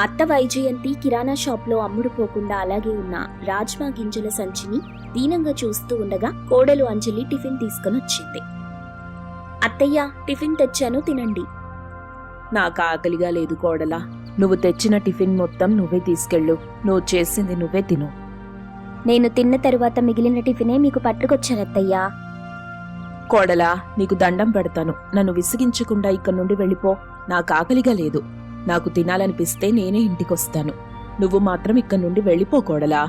అత్త వైజయంతి కిరాణా షాప్లో అమ్ముడుపోకుండా అలాగే ఉన్న రాజ్మా గింజల సంచిని దీనంగా చూస్తూ ఉండగా కోడలు అంజలి టిఫిన్ తీసుకుని వచ్చింది. అత్తయ్య టిఫిన్ తెచ్చాను తినండి. నాకు ఆకలిగా లేదు కోడలా. నువ్వు తెచ్చిన టిఫిన్ మొత్తం నువ్వే తీసుకెళ్ళు. నువ్వు చేసింది నువ్వే తిను. నేను తిన్న తరువాత మిగిలిన టిఫినే మీకు పట్టుకొచ్చానత్తయ్యా కోడలా నీకు దండం పెడతాను. నన్ను విసిగించకుండా ఇక్కడి నుండి వెళ్ళిపో. నాకు ఆకలిగా లేదు. నాకు తినాలనిపిస్తే నేనే ఇంటికొస్తాను. నువ్వు మాత్రం ఇక్కడి నుండి వెళ్ళిపో కోడలా.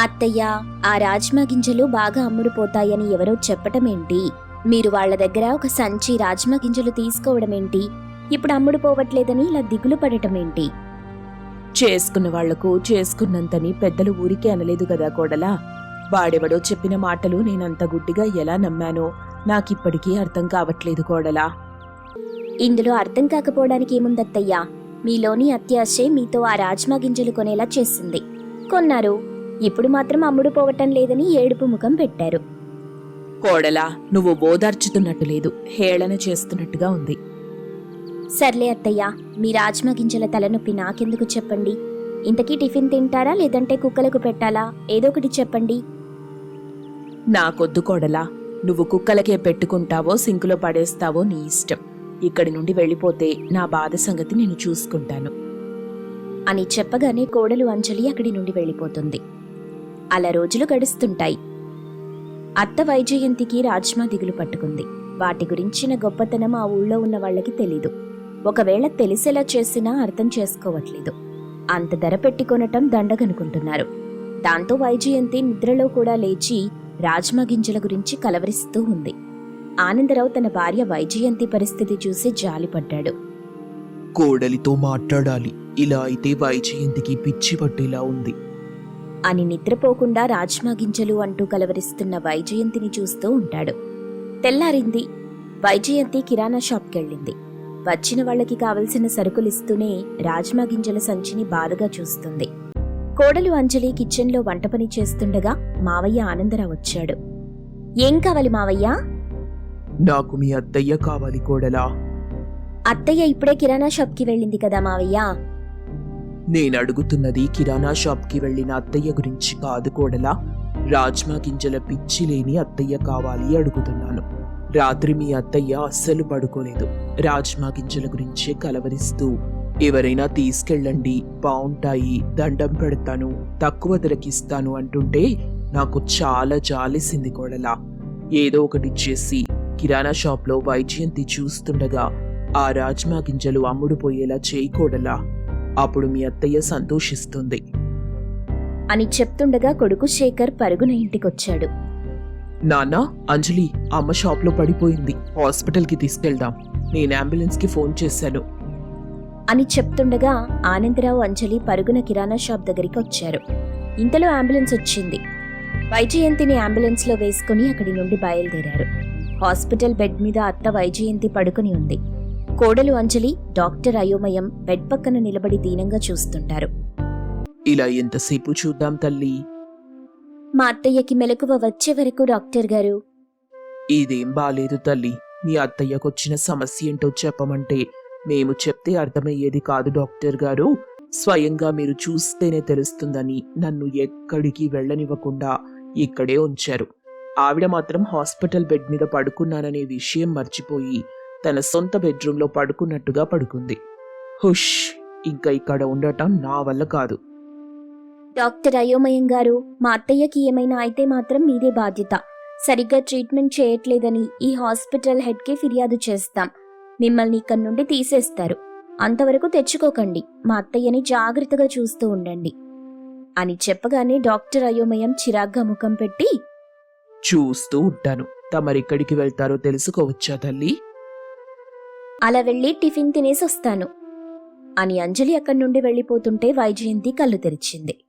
అత్తయ్య ఆ రాజ్మా గింజలు బాగా అమ్ముడుపోతాయని ఎవరో చెప్పటమేంటి? మీరు వాళ్ళ దగ్గర ఒక సంచి రాజ్మా గింజలు తీసుకోవడమేంటి? ఇప్పుడు అమ్ముడుపోవట్లేదని ఇలా దిగులు పడటమేంటి? చేసుకున్న వాళ్ళకు చేసుకున్నంతని పెద్దలు ఊరికే అనలేదు కదా కోడలా. వాడెవడో చెప్పిన మాటలు నేనంత గుడ్డిగా ఎలా నమ్మానో నాకిప్పటికీ అర్థం కావట్లేదు కోడలా. ఇందులో అర్థం కాకపోవడానికి ఏముందత్తయ్యా? మీలోని అత్యాశే మీతో ఆ రాజ్మా గింజలు కొనేలా చేసింది కొన్నారు. ఇప్పుడు మాత్రం అమ్ముడుపోవటం లేదని ఏడుపు ముఖం పెట్టారు. కోడలా నువ్వు బోదార్చుతున్నట్టు లేదు. హేళన చేస్తున్నట్టుగా ఉంది. సర్లే అత్తయ్య మీ రాజ్మా గింజల తలనొప్పి నాకెందుకు చెప్పండి? ఇంతకీ టిఫిన్ తింటారా లేదంటే కుక్కలకు పెట్టాలా? ఏదో ఒకటి చెప్పండి. నాకొద్దు కోడలా. నువ్వు కుక్కలకే పెట్టుకుంటావో సింకులో పడేస్తావో నీ ఇష్టం. ఇక్కడి నుండి వెళ్ళిపోతే నా బాధ సంగతి నేను చూసుకుంటాను. అని చెప్పగానే కోడలు అంజలి అక్కడి నుండి వెళ్ళిపోతుంది. అలా రోజులు గడుస్తుంటాయి. అత్త వైజయంతికి రాజ్మా దిగులు పట్టుకుంది. వాటి గురించిన గొప్పతనం ఆ ఊళ్ళో ఉన్న వాళ్ళకి తెలీదు. ఒకవేళ తెలిసేలా చేసినా అర్థం చేసుకోవట్లేదు. అంత ధర పెట్టి కొనటం దండగనుకుంటున్నారు. దాంతో వైజయంతి నిద్రలో కూడా లేచి రాజ్మా గింజల గురించి కలవరిస్తూ ఉంది. ఆనందరావు తన భార్య వైజయంతి పరిస్థితి చూసి జాలిపడ్డాడు. కోడలితో మాట్లాడాలి. ఇలా అయితే వైజయంతికి పిచ్చి పట్టేలా ఉంది. అని నిద్రపోకుండా రాజ్మా గింజలు అంటూ కలవరిస్తున్న వైజయంతిని చూస్తూ ఉంటాడు. తెల్లారింది. వైజయంతి కిరాణా షాప్కెళ్ళింది. వచ్చిన వాళ్ళకి కావలసిన సరుకులిస్తూనే రాజ్మా గింజల సంచిని బాధగా చూస్తుంది. కోడలు అంజలి కిచెన్లో వంట పని చేస్తుండగా మావయ్య ఆనందరావు వచ్చాడు. ఏం కావాలి మావయ్య? నాకు మీ అత్తయ్య కావాలి కోడలా. అత్తయ్య ఇప్పుడే కిరాణా షాప్కి వెళ్ళింది కదా మావయ్య? నేను అడుగుతున్నది కిరాణా షాప్కి వెళ్ళిన అత్తయ్య గురించి కాదు కోడలా. రాజ్మా గింజల పిచ్చి లేని అత్తయ్య కావాలి అడుగుతున్నాను. రాత్రి మీ అత్తయ్య అస్సలు పడుకోలేదు. రాజ్మా గింజల గురించే కలవరిస్తూ ఎవరైనా తీసుకెళ్ళండి బాగుంటాయి దండం పెడతాను తక్కువ ధరకిస్తాను అంటుంటే నాకు చాలా జాలేసింది కోడలా. ఏదో ఒకటి చేసి కిరాణా షాప్లో వైజయంతి చూస్తుండగా ఆ రాజ్మా గింజలు అమ్ముడుపోయేలా చేయకూడలా. అప్పుడు మీ అత్తయ్య సంతోషిస్తుంది. అని చెప్తుండగా కొడుకు శేఖర్ పరుగున ఇంటికొచ్చాడు. నాన్న అంజలి అమ్మ షాప్లో పడిపోయింది. హాస్పిటల్కి తీసుకెళ్దాం. నేను అంబులెన్స్కి ఫోన్ చేశాను. అని చెప్తుండగా ఆనందరావు అంజలి పరుగున కిరాణా షాప్ దగ్గరికి వచ్చారు ఇంతలో అంబులెన్స్ వచ్చింది. వైజయంతిని అంబులెన్స్లో వేసుకుని అక్కడి నుండి బయలుదేరారు. హాస్పిటల్ బెడ్ మీద అత్త వైజయంతి పడుకుని ఉంది. కోడలు అంజలి డాక్టర్ అయోమయం బెడ్ పక్కన నిలబడి దీనంగా చూస్తుంటారు. ఇలా ఎంతసేపు చూద్దాం తల్లి? మా అత్తయ్యకి మెలకువ వచ్చే వరకు డాక్టర్ గారు. ఇదేం బాలేదు తల్లి. మీ అత్తయ్యకొచ్చిన సమస్య ఏంటో చెప్పమంటే మేము చెప్తే అర్థమయ్యేది కాదు డాక్టర్ గారు. స్వయంగా మీరు చూస్తేనే తెలుస్తుందని నన్ను ఎక్కడికి వెళ్ళనివ్వకుండా ఇక్కడే ఉంచారు. ఆవిడ మాత్రం హాస్పిటల్ బెడ్ మీద పడుకున్నాననే విషయం మర్చిపోయి తన సొంత బెడ్రూమ్లో పడుకున్నట్టుగా పడుకుంది. హుష్! ఇంకా ఇక్కడ ఉండటం నా వల్ల కాదు. డాక్టర్ అయోమయం గారు మా అత్తయ్యకి ఏమైనా అయితే మాత్రం మీదే బాధ్యత. సరిగ్గా ట్రీట్మెంట్ చేయట్లేదని ఈ హాస్పిటల్ హెడ్కి ఫిర్యాదు చేస్తాం. మిమ్మల్ని ఇక్కడి నుండి తీసేస్తారు. అంతవరకు తెచ్చుకోకండి. మా అత్తయ్యని జాగ్రత్తగా చూస్తూ ఉండండి. అని చెప్పగానే డాక్టర్ అయోమయం చిరాగ్గా ముఖం పెట్టి చూస్తూ ఉంటాను. తమరెక్కడికి వెళ్తారో తెలుసుకోవచ్చా తల్లి? అలా వెళ్ళి టిఫిన్ తినేసి వస్తాను. అని అంజలి అక్కడి నుండి వెళ్ళిపోతుంటే వైజయంతి కళ్ళు తెరిచింది.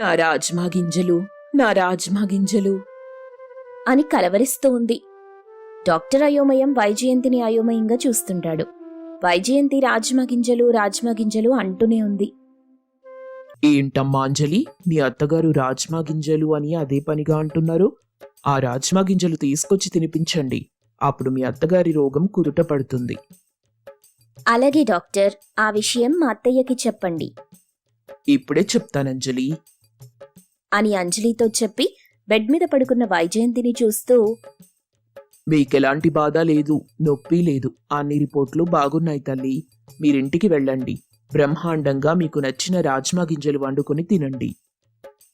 నా రాజ్మా గింజలు నా రాజ్మా గింజలు. అని కలవరిస్తూ ఉంది. డాక్టర్ అయోమయం వైజయంతిని అయోమయంగా చూస్తుంటాడు. వైజయంతి రాజ్మా గింజలు రాజ్మా గింజలు అంటూనే ఉంది. ఏంటమ్మా అంజలి? మీ అత్తగారు రాజ్మా గింజలు అని అదే పనిగా అంటున్నారు. ఆ రాజ్మా గింజలు తీసుకొచ్చి తినిపించండి. అప్పుడు మీ అత్తగారి రోగం కుదుట పడుతుంది. అలాగే డాక్టర్ ఆ విషయం మా అత్తయ్యకి చెప్పండి. ఇప్పుడే చెప్తానంజలి అని అంజలితో చెప్పి బెడ్ మీద పడుకున్న వైజయంతిని చూస్తూ మీకెలాంటి బాధ లేదు నొప్పి లేదు. అన్ని రిపోర్ట్లు బాగున్నాయి తల్లి. మీరింటికి వెళ్ళండి. బ్రహ్మాండంగా మీకు నచ్చిన రాజ్మా గింజలు వండుకొని తినండి.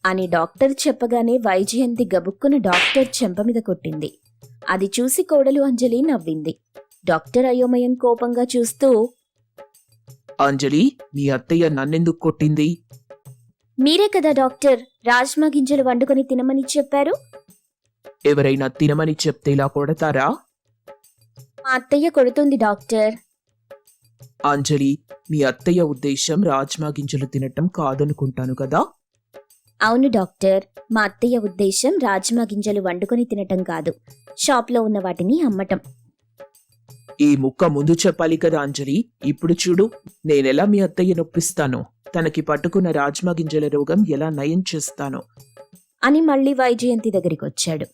అని డాక్టర్ చెప్పగానే వైజయంతి గబుక్కున డాక్టర్ చెంప మీద కొట్టింది. అది చూసి కోడలు అంజలి నవ్వింది. డాక్టర్ అయోమయం కోపంగా చూస్తూ అంజలి మీ అత్తయ్య నన్నెందుకు కొట్టింది? మీరే కదా డాక్టర్ రాజ్మా గింజలు వండుకొని తినమని చెప్పారు? ఎవరైనా తినమని చెప్తే ఇలా కొడతారా? మా అత్తయ్య కొడుతుంది డాక్టర్. అంజలి మీ అత్తయ్య ఉద్దేశం రాజ్మా గింజలు తినటం కాదనుకుంటాను కదా? అవును డాక్టర్. మా అత్తయ్య ఉద్దేశం రాజ్మా గింజలు వండుకొని తినటం కాదు. షాప్లో ఉన్న వాటిని అమ్మటం. ఈ ముక్క ముందు చెప్పాలి కదా అంజలి. ఇప్పుడు చూడు నేనెలా మీ అత్తయ్య నొప్పిస్తాను తనకి పట్టుకున్న రాజ్మా గింజల రోగం ఎలా నయం చేస్తాను. అని మళ్ళీ వైజయంతి దగ్గరికి వచ్చాడు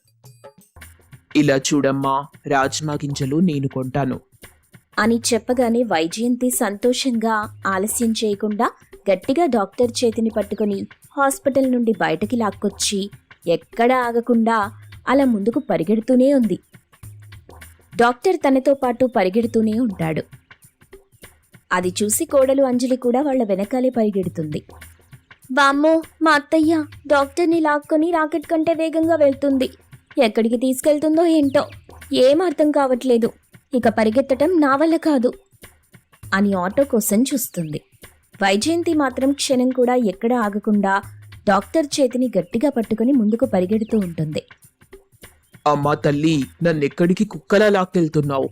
ఇలా చూడమ్మా రాజ్మా గింజలు నేను కొంటాను. అని చెప్పగానే వైజయంతి సంతోషంగా ఆలస్యం చేయకుండా గట్టిగా డాక్టర్ చేతిని పట్టుకొని హాస్పిటల్ నుండి బయటకి లాక్కొచ్చి ఎక్కడా ఆగకుండా అలా ముందుకు పరిగెడుతూనే ఉంది. డాక్టర్ తనతో పాటు పరిగెడుతూనే ఉంటాడు. అది చూసి కోడలు అంజలి కూడా వాళ్ళ వెనకాలే పరిగెడుతుంది. బామ్మో మా అత్తయ్య డాక్టర్ని లాక్కొని రాకెట్ కంటే వేగంగా వెళ్తుంది. ఎక్కడికి తీసుకెళ్తుందో ఏంటో ఏం అర్థం కావట్లేదు. ఇక పరిగెత్తటం నా వల్ల కాదు అని ఆటో కోసం చూస్తుంది. వైజయంతి మాత్రం క్షణం కూడా ఎక్కడ ఆగకుండా డాక్టర్ చేతిని గట్టిగా పట్టుకుని ముందుకు పరిగెడుతూ ఉంటుంది. అమ్మా తల్లి నన్నెక్కడికి కుక్కలా లాక్కెళ్తున్నావు?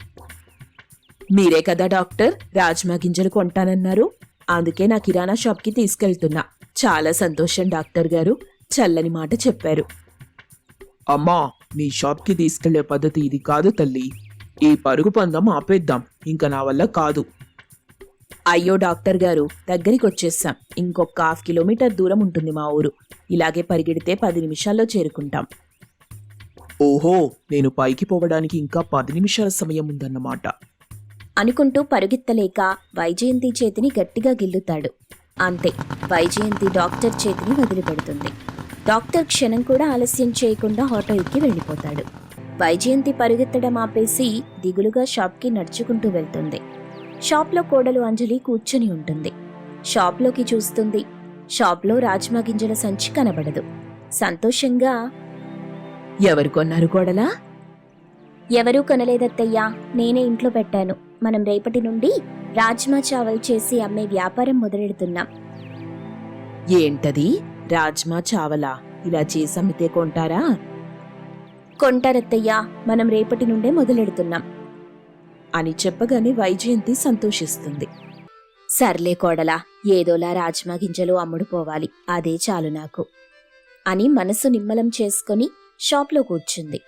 మీరే కదా డాక్టర్ రాజ్మా గింజలు కొంటానన్నారు. అందుకే నా కిరాణా షాప్కి తీసుకెళ్తున్నా. చాలా సంతోషం డాక్టర్ గారు చల్లని మాట చెప్పారు. అమ్మా నీ షాప్కి తీసుకెళ్ళే పద్ధతి ఇది కాదు తల్లి. ఈ పరుగు పందం ఆపేద్దాం. ఇంకా నా వల్ల కాదు. అయ్యో డాక్టర్ గారు దగ్గరికి వచ్చేసాం ఇంకొక హాఫ్ కిలోమీటర్ దూరం ఉంటుంది మా ఊరు. ఇలాగే పరిగెడితే పది నిమిషాల్లో చేరుకుంటాం. ఓహో నేను పైకి పోవడానికి ఇంకా పది నిమిషాల సమయం ఉందన్నమాట. అనుకుంటూ పరుగెత్తలేక వైజయంతి చేతిని గట్టిగా గిల్లుతాడు. అంతే వైజయంతి డాక్టర్ చేతిని వదిలిపెడుతుంది. డాక్టర్ క్షణం కూడా ఆలస్యం చేయకుండా ఆటో ఎక్కి వెళ్ళిపోతాడు. వైజయంతి పరుగెత్తడం ఆపేసి దిగులుగా షాప్కి నడుచుకుంటూ వెళ్తుంది. షాప్లో కోడలు అంజలి కూర్చొని ఉంటుంది. షాప్లోకి చూస్తుంది. షాప్లో రాజ్మా గింజల సంచి కనబడదు. సంతోషంగా ఎవరు కొన్నారు కోడలా? ఎవరూ కొనలేదత్తయ్యా. నేనే ఇంట్లో పెట్టాను. మనం రేపటి నుండి రాజ్మా చావల్ చేసి అమ్మే వ్యాపారం మొదలెడుతున్నాం. ఏంటది? రాజ్మా చావలా? ఇలా చేసి అమ్మితే కొంటారా? కొంటారత్తయ్యా మనం రేపటి నుండే మొదలెడుతున్నాం. అని చెప్పగానే వైజయంతి సంతోషిస్తుంది. సర్లే కోడలా ఏదోలా రాజ్మా గింజలు అమ్ముడుపోవాలి అదే చాలు నాకు. అని మనసు నిమ్మలం చేసుకొని షాప్లో కూర్చుంది.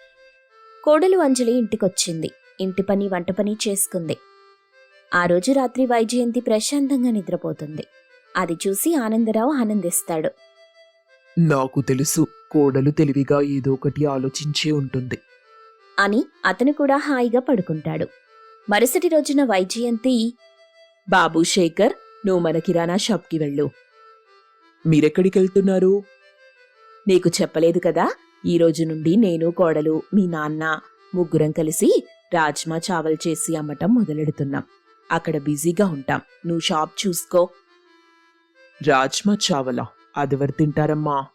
కోడలు అంజలి ఇంటికొచ్చింది ఇంటి పని వంట పని చేసుకుంది. ఆ రోజు రాత్రి వైజయంతి ప్రశాంతంగా నిద్రపోతుంది. అది చూసి ఆనందరావు ఆనందిస్తాడు. నాకు తెలుసు కోడలు తెలివిగా ఏదో ఒకటి ఆలోచించే ఉంటుంది. అని అతను కూడా హాయిగా పడుకుంటాడు. మరుసటి రోజున వైజయంతి బాబు శేఖర్ నువ్వు మన కిరాణా షాప్కి వెళ్ళు. మీరెక్కడికి వెళ్తున్నారు నీకు చెప్పలేదు కదా ఈ రోజు నుండి నేను కోడలు మీ నాన్న ముగ్గురం కలిసి రాజ్మా చావల్ చేసి అమ్మటం మొదలెడుతున్నాం. అక్కడ బిజీగా ఉంటాం. నువ్వు షాప్ చూసుకో. రాజ్మా చావలా? అదెవరు తింటారమ్మా.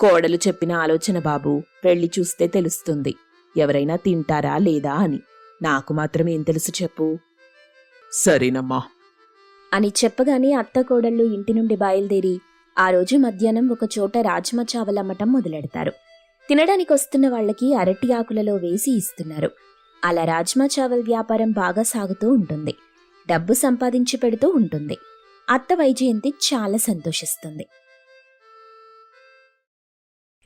కోడలు చెప్పిన ఆలోచన బాబు వెళ్ళి చూస్తే తెలుస్తుంది. ఎవరైనా తింటారా లేదా అని. నాకు మాత్రం ఏం తెలుసు చెప్పు. సరేనమ్మా. అని చెప్పగానే అత్త కోడళ్ళు ఇంటి నుండి బయలుదేరి ఆ రోజు మధ్యాహ్నం ఒక చోట రాజ్మా చావల్ అమ్మటం మొదలెడతారు. తినడానికి వస్తున్న వాళ్ళకి అరటి ఆకులలో వేసి ఇస్తున్నారు. అలా రాజ్మా చావల్ వ్యాపారం బాగా సాగుతూ ఉంటుంది. డబ్బు సంపాదించి పెడుతూ ఉంటుంది. అత్త వైజయంతి చాలా సంతోషిస్తుంది.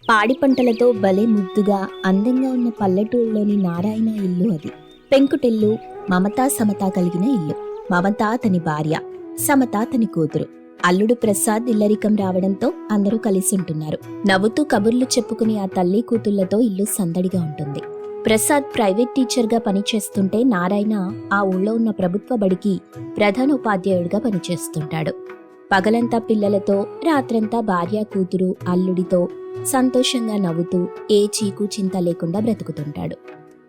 పాడి పంటలతో భలే ముద్దుగా అందంగా ఉన్న పల్లెటూరులోని నారాయణ ఇల్లు అది. పెంకుటిల్లు మమతా సమత కలిగిన ఇల్లు. మమత అతని భార్య సమత అతని కూతురు. అల్లుడు ప్రసాద్ ఇల్లరికం రావడంతో అందరూ కలిసి ఉంటున్నారు నవ్వుతూ కబుర్లు చెప్పుకుని ఆ తల్లి కూతుళ్ళతో ఇల్లు సందడిగా ఉంటుంది. ప్రసాద్ ప్రైవేట్ టీచర్గా పనిచేస్తుంటే నారాయణ ఆ ఊళ్ళో ఉన్న ప్రభుత్వ బడికి ప్రధానోపాధ్యాయుడిగా పనిచేస్తుంటాడు. పగలంతా పిల్లలతో రాత్రంతా భార్య కూతురు అల్లుడితో సంతోషంగా నవ్వుతూ ఏ చీకు చింత లేకుండా బ్రతుకుతుంటాడు.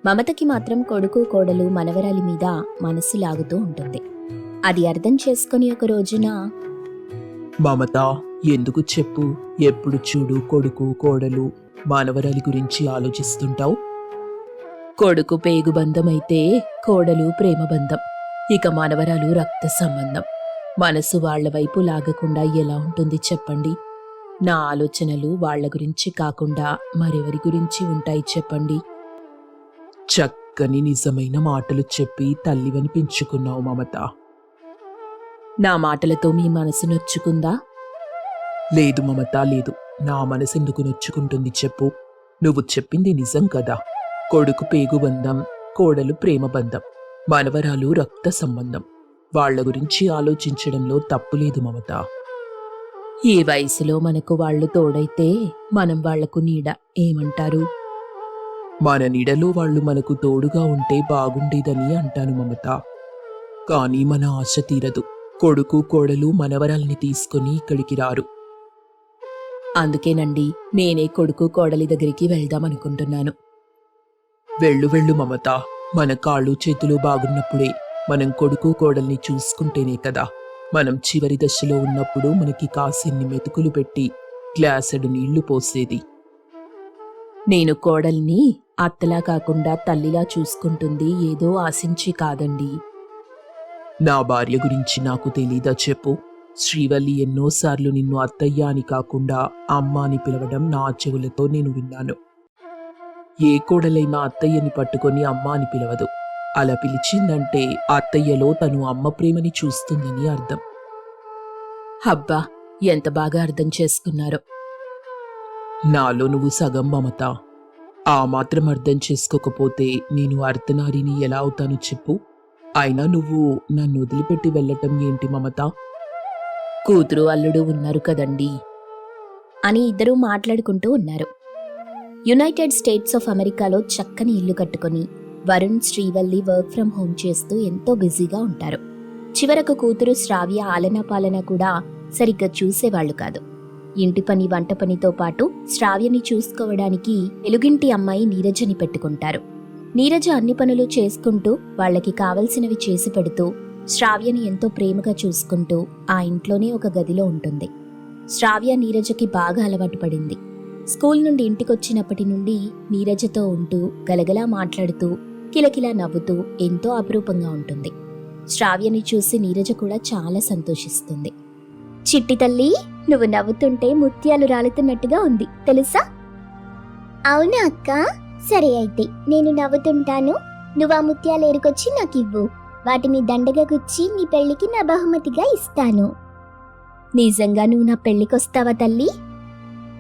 మమతకి మాత్రం కొడుకు కోడలు మనవరాలి మీద మనసు లాగుతూ ఉంటుంది. అది అర్థం చేసుకుని ఒక రోజున మమత ఎందుకు చెప్పు? ఎప్పుడు చూడు కొడుకు కోడలు మానవరాలి గురించి ఆలోచిస్తుంటావు? కొడుకు పేగుబంధం అయితే కోడలు ప్రేమబంధం ఇక మనవరాలు రక్త సంబంధం. మనసు వాళ్ళ వైపు లాగకుండా ఎలా ఉంటుంది చెప్పండి. నా ఆలోచనలు వాళ్ళ గురించి కాకుండా మరెవరి గురించి ఉంటాయి చెప్పండి. చక్కని నిజమైన మాటలు చెప్పి తల్లివని పెంచుకున్నావు మమత. నా మాటలతో మీ మనసు నొచ్చుకుందా? లేదు మమత లేదు. నా మనసు ఎందుకు నొచ్చుకుంటుంది చెప్పు. నువ్వు చెప్పింది నిజం కదా. కొడుకు పేగుబంధం కోడలు ప్రేమబంధం మనవరాలు రక్త సంబంధం. వాళ్ళ గురించి ఆలోచించడంలో తప్పులేదు మమత. ఈ వయసులో మనకు వాళ్ళు తోడైతే మనం వాళ్ళకు నీడ ఏమంటారు? మన నీడలో వాళ్ళు మనకు తోడుగా ఉంటే బాగుండేదని అంటాను మమత. కానీ మన ఆశ తీరదు. కొడుకు కోడలు మనవరాల్ని తీసుకుని ఇక్కడికి రారు. అందుకేనండి నేనే కొడుకు కోడలి దగ్గరికి వెళ్దామనుకుంటున్నాను. వెళ్ళు వెళ్ళు మమత. మన కాళ్ళు చేతులు బాగున్నప్పుడే మనం కొడుకు కోడల్ని చూసుకుంటేనే కదా. మనం చివరి దశలో ఉన్నప్పుడు మనకి కాసిన్ని మెతుకులు పెట్టి గ్లాసెడు నీళ్ళు పోసేది. నేను కోడల్ని అత్తలా కాకుండా తల్లిలా చూసుకుంటుంది ఏదో ఆశించి కాదండి. నా భార్య గురించి నాకు తెలీదా చెప్పు. శ్రీవల్లి ఎన్నోసార్లు నిన్ను అత్తయ్య అని కాకుండా అమ్మ అని పిలవడం నా చెవులతో నేను విన్నాను. ఏ కోడలైనా అత్తయ్యని పట్టుకొని అమ్మ అని పిలవదు. అలా పిలిచిందంటే అత్తయ్యలో తను అమ్మ ప్రేమని చూస్తుందని అర్థం. అబ్బా ఎంత బాగా అర్థం చేసుకున్నారో. నాలో నువ్వు సగం మమత. ఆ మాత్రం అర్థం చేసుకోకపోతే నేను అర్ధనారిని ఎలా అవుతాను చెప్పు. అయినా నువ్వు నన్ను వదిలిపెట్టి వెళ్ళటం ఏంటి మమత? కూతురు అల్లుడు ఉన్నారు కదండి. అని ఇద్దరూ మాట్లాడుకుంటూ ఉన్నారు. యునైటెడ్ స్టేట్స్ ఆఫ్ అమెరికాలో చక్కని ఇల్లు కట్టుకొని Varun Srivalli work from home చేస్తూ ఎంతో బిజీగా ఉంటారు. చివరకు కూతురు శ్రావ్య ఆలనా పాలన కూడా సరిగ్గా చూసేవాళ్ళు కాదు. ఇంటి పని వంట పనితో పాటు శ్రావ్యని చూసుకోవడానికి వెలుగింటి అమ్మాయి నీరజని పెట్టుకుంటారు. నీరజ అన్ని పనులు చేసుకుంటూ వాళ్ళకి కావలసినవి చేసి పెడుతూ శ్రావ్యని ఎంతో ప్రేమగా చూసుకుంటూ ఆ ఇంట్లోనే ఒక గదిలో ఉంటుంది. శ్రావ్య నీరజకి బాగా అలవాటు పడింది. స్కూల్ నుండి ఇంటికొచ్చినప్పటి నుండి నీరజతో ఉంటూ గలగలా మాట్లాడుతూ కిలకిలా నవ్వుతూ ఎంతో అపురూపంగా ఉంటుంది. శ్రావ్యని చూసి నీరజ కూడా చాలా సంతోషిస్తుంది. చిట్టి తల్లి నువ్వు నవ్వుతుంటే ముత్యాలు రాలుతున్నట్టుగా ఉంది తెలుసా? అవునా అక్క? సరే అయితే నేను నవ్వుతుంటాను. నువ్వు ఆ ముత్యాలు ఏరుకొచ్చి నాకు ఇవ్వు వాటిని దండగా గుచ్చి నీ పెళ్ళికి నా బహుమతిగా ఇస్తాను. నిజంగా నువ్వు నా పెళ్ళికొస్తావా తల్లి?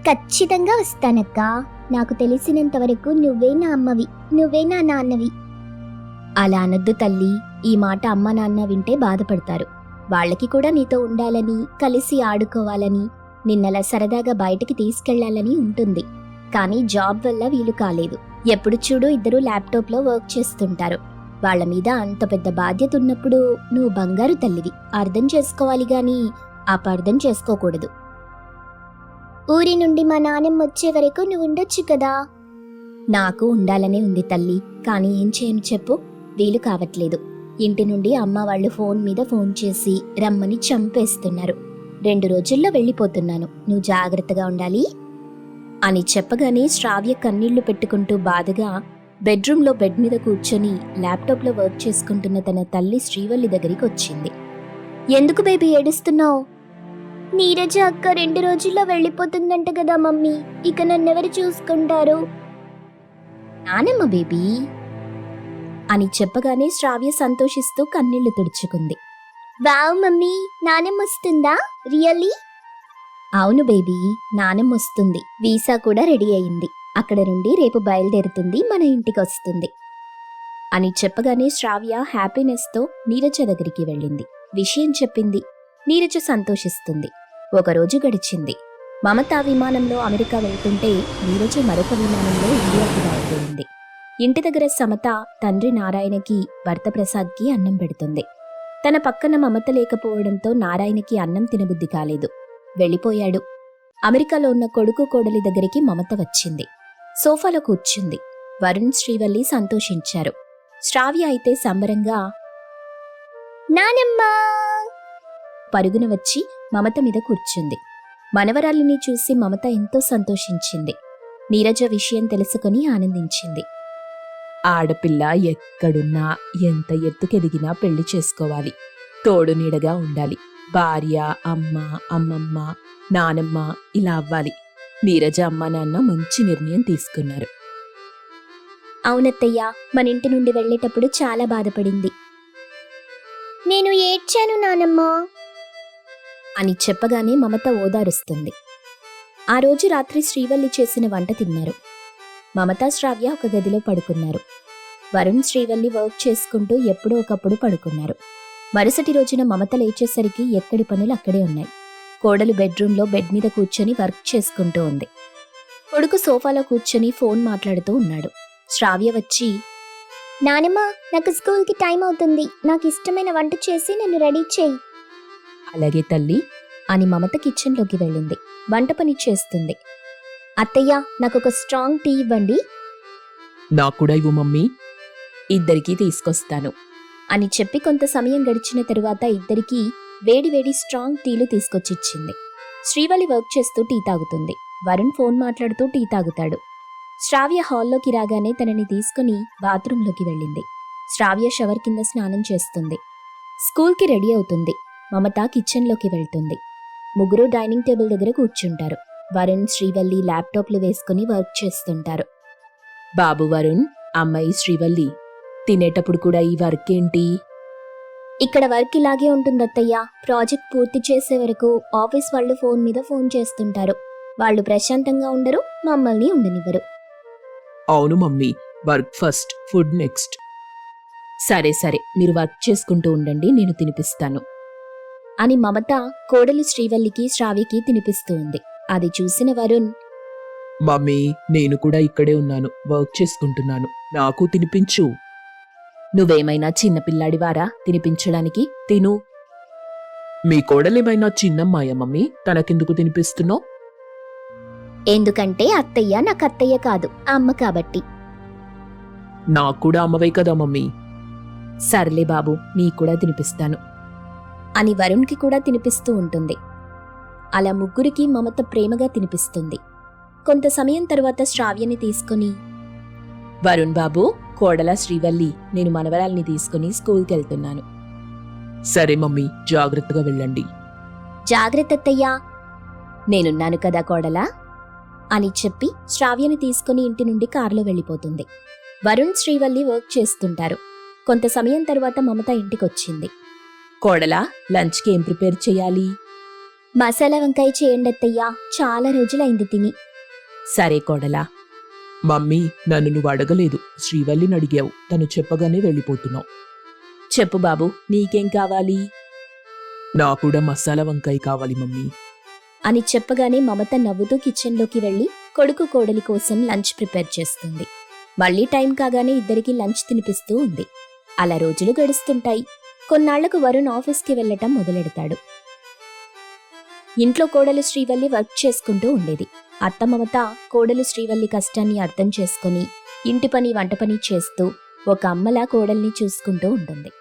ఖచ్చితంగా వస్తానక్క. నాకు తెలిసినంత వరకు నువ్వే నా అమ్మవి. నువ్వే నా నాన్నవి. అలా అనొద్దు తల్లి. ఈ మాట అమ్మ నాన్న వింటే బాధపడతారు. వాళ్ళకి కూడా నీతో ఉండాలని కలిసి ఆడుకోవాలని నిన్నలా సరదాగా బయటికి తీసుకెళ్ళాలని ఉంటుంది. కానీ జాబ్ వల్ల వీలు కాలేదు. ఎప్పుడు చూడు ఇద్దరు ల్యాప్టాప్లో వర్క్ చేస్తుంటారు. వాళ్ళ మీద అంత పెద్ద బాధ్యత ఉన్నప్పుడు నువ్వు బంగారు తల్లివి. అర్థం చేసుకోవాలి గాని అపార్థం చేసుకోకూడదు. ఊరి నుండి మా నాన్నమ్మ వచ్చే వరకు నువ్వు ఉండొచ్చు కదా. నాకు ఉండాలనే ఉంది తల్లి కానీ ఏం చేయను చెప్పు? వీలు కావట్లేదు. ఇంటి నుండి అమ్మ వాళ్ళు ఫోన్ మీద ఫోన్ చేసి రమ్మని చంపేస్తున్నారు. రెండు రోజుల్లో వెళ్ళిపోతున్నాను. నువ్వు జాగ్రత్తగా ఉండాలి. అని చెప్పగానే శ్రావ్య కన్నీళ్ళు పెట్టుకుంటూ బాధగా బెడ్రూమ్లో బెడ్ మీద కూర్చొని ల్యాప్టాప్లో వర్క్ చేసుకుంటున్న తన తల్లి శ్రీవల్లి దగ్గరికి వచ్చింది. ఎందుకు బేబీ ఏడుస్తున్నావు? నీరజ అక్క రెండు రోజుల్లో వెళ్ళిపోతుందంట కదా మమ్మీ. ఇక నన్నెవరు చూసుకుంటారు? నానమ్మ బేబీ. అని చెప్పగానే శ్రావ్య సంతోషిస్తూ కన్నీళ్ళు తుడుచుకుంది. వావ్ మమ్మీ నానమ్మ వస్తుందా? రియల్లీ? అవును బేబీ నానమ్మ వస్తుంది. వీసా కూడా రెడీ అయింది. అక్కడ నుండి రేపు బయలుదేరుతుంది మన ఇంటికి వస్తుంది. అని చెప్పగానే శ్రావ్య హ్యాపీనెస్తో నీరజ దగ్గరికి వెళ్ళింది. విషయం చెప్పింది. నీరజ సంతోషిస్తుంది. ఒకరోజు గడిచింది. మమత విమానంలో అమెరికా వెళ్తుంటే నీరజ మరొక విమానంలో ఇండియాకి బయలుదేరింది ఇంటి దగ్గర సమత తండ్రి నారాయణకి భర్త ప్రసాద్కి అన్నం పెడుతుంది. తన పక్కన మమత లేకపోవడంతో నారాయణకి అన్నం తినబుద్ధి కాలేదు. వెళ్ళిపోయాడు. అమెరికాలో ఉన్న కొడుకు కోడలి దగ్గరికి మమత వచ్చింది. సోఫాలో కూర్చుంది. వరుణ్ శ్రీవల్లి సంతోషించారు. శ్రావ్య అయితే సంబరంగా నానమ్మా! పరుగున వచ్చి మమత మీద కూర్చుంది. మనవరాలిని చూసి మమత ఎంతో సంతోషించింది. నీరజ విషయం తెలుసుకొని ఆనందించింది. ఆడపిల్ల ఎక్కడున్నా ఎంత ఎత్తుకెదిగినా పెళ్ళి చేసుకోవాలి. తోడు నీడగా ఉండాలి. భార్య అమ్మ అమ్మమ్మ నానమ్మ ఇలా అవ్వాలి. నీరజ అమ్మ నాన్న మంచి నిర్ణయం తీసుకున్నారు. అవునత్తయ్య మన ఇంటి నుండి వెళ్ళేటప్పుడు చాలా బాధపడింది. నేను ఏడ్చాను నానమ్మా. అని చెప్పగానే మమత ఓదారుస్తుంది. ఆ రోజు రాత్రి శ్రీవల్లి చేసిన వంట తిన్నారు. మమత శ్రావ్య ఒక గదిలో పడుకున్నారు. వరుణ్ శ్రీవల్లి వర్క్ చేసుకుంటూ ఎప్పుడో ఒకప్పుడు పడుకున్నారు. మరుసటి రోజున మమత లేచేసరికి ఎక్కడి పనులు అక్కడే ఉన్నాయి. కోడలు బెడ్రూమ్లో బెడ్ మీద కూర్చొని వర్క్ చేసుకుంటూ ఉంది. కొడుకు సోఫాలో కూర్చొని ఫోన్ మాట్లాడుతూ ఉన్నాడు. శ్రావ్య వచ్చి నానమ్మ నాకు స్కూల్కి టైం అవుతుంది. నాకు ఇష్టమైన వంట చేసి నన్ను రెడీ చేయి. అలాగే తల్లి అని మమత కిచెన్లోకి వెళ్ళింది. వంట పని చేస్తుంది. అత్తయ్య నాకు ఒక స్ట్రాంగ్ టీ ఇవ్వండి. నాకు కూడా ఇవ్వు మమ్మీ. ఇద్దరికీ తీసుకొస్తాను అని చెప్పి కొంత సమయం గడిచిన తరువాత ఇద్దరికీ వేడివేడి స్ట్రాంగ్ టీలు తీసుకొచ్చిచ్చింది. శ్రీవల్లి వర్క్ చేస్తూ టీ తాగుతుంది. వరుణ్ ఫోన్ మాట్లాడుతూ టీ తాగుతాడు. శ్రావ్య హాల్లోకి రాగానే తనని తీసుకుని బాత్రూంలోకి వెళ్ళింది. శ్రావ్య షవర్ కింద స్నానం చేస్తుంది. స్కూల్కి రెడీ అవుతుంది. మమత కిచెన్లోకి వెళ్తుంది. ముగ్గురు డైనింగ్ టేబుల్ దగ్గర కూర్చుంటారు. వరుణ్ శ్రీవల్లి ల్యాప్టాప్లు వేసుకుని వర్క్ చేస్తుంటారు. బాబు వరుణ్ అమ్మాయి శ్రీవల్లి తినేటప్పుడు కూడా ఈ వర్క్ ఏంటి? ఇక్కడ వర్క్ ఇలాగే ఉంటుంది అత్తయ్య ప్రాజెక్ట్ పూర్తి చేసే వరకు ఆఫీస్ వాళ్ళు ఫోన్ మీద ఫోన్ చేస్తుంటారు. వాళ్ళు ప్రశాంతంగా ఉండరు మమ్మల్ని ఉండనివ్వరు. అవును mummy work first food next. సరే సరే మీరు వర్క్ చేసుకుంటూ ఉండండి నేను తినిపిస్తాను. అని మమత కోడలు శ్రీవల్లికి శ్రావ్యకి తినిపిస్తూ ఉంది అది చూసిన వరుణ్ మమ్మీ నేను కూడా ఇక్కడే ఉన్నాను. వర్క్ చేసుకుంటున్నాను. నాకు తినిపించు. నువ్వేమైనా చిన్నపిల్లాడివారా తినిపించడానికి? తిను. మీ కోడలేమైనా చిన్నమ్మాయ మమ్మీ? తనకెందుకు తినిపిస్తున్నావు? ఎందుకంటే అత్తయ్య నాకు అత్తయ్య కాదు అమ్మ కాబట్టి. నాకు కూడా అమ్మవే కదా మమ్మీ. సర్లే బాబు నీ కూడా తినిపిస్తాను. అని వరుణ్కి కూడా తినిపిస్తూ ఉంటుంది. అలా ముగ్గురికి మమత ప్రేమగా తినిపిస్తుంది. కొంత సమయం తరువాత శ్రావ్యని తీసుకుని వరుణ్ బాబు కోడల శ్రీవల్లి నేను మనవరాల్ని తీసుకుని స్కూల్కి వెళ్తున్నాను సరే మమ్మీ జాగ్రత్తగా వెళ్ళండి. జాగ్రత్త నేనున్నాను కదా కోడలా అని చెప్పి శ్రావ్యని తీసుకుని ఇంటి నుండి కారులో వెళ్ళిపోతుంది. వరుణ్ శ్రీవల్లి వర్క్ చేస్తుంటారు. కొంత సమయం తరువాత మమత ఇంటికొచ్చింది. కోడలా లంచ్కి ఏం ప్రిపేర్ చేయాలి? మసాలా వంకాయ చేయండి అత్తయ్యా. చాలా రోజులైంది తిని. సరే కోడలా. మమ్మీ నన్ను నువ్వు అడగలేదు. శ్రీవల్లిని అడిగావు. తను చెప్పగానే వెళ్ళిపోతున్నావు. చెప్పు బాబు నీకేం కావాలి? నా కూడా మసాలా వంకాయ కావాలి మమ్మీ. అని చెప్పగానే మమత నవ్వుతూ కిచెన్లోకి వెళ్ళి కొడుకు కోడలి కోసం లంచ్ ప్రిపేర్ చేస్తుంది. మళ్ళీ టైం కాగానే ఇద్దరికి లంచ్ తినిపిస్తూ ఉంది. అలా రోజులు గడుస్తుంటాయి. కొన్నాళ్ళకు వరుణ్ ఆఫీస్కి వెళ్ళటం మొదలెడతాడు. ఇంట్లో కోడలు శ్రీవల్లి వర్క్ చేసుకుంటూ ఉండేది. అత్త మమత కోడలు శ్రీవల్లి కష్టాన్ని అర్థం చేసుకుని ఇంటి పని వంట పని చేస్తూ ఒక అమ్మలా కోడల్ని చూసుకుంటూ ఉంటుంది.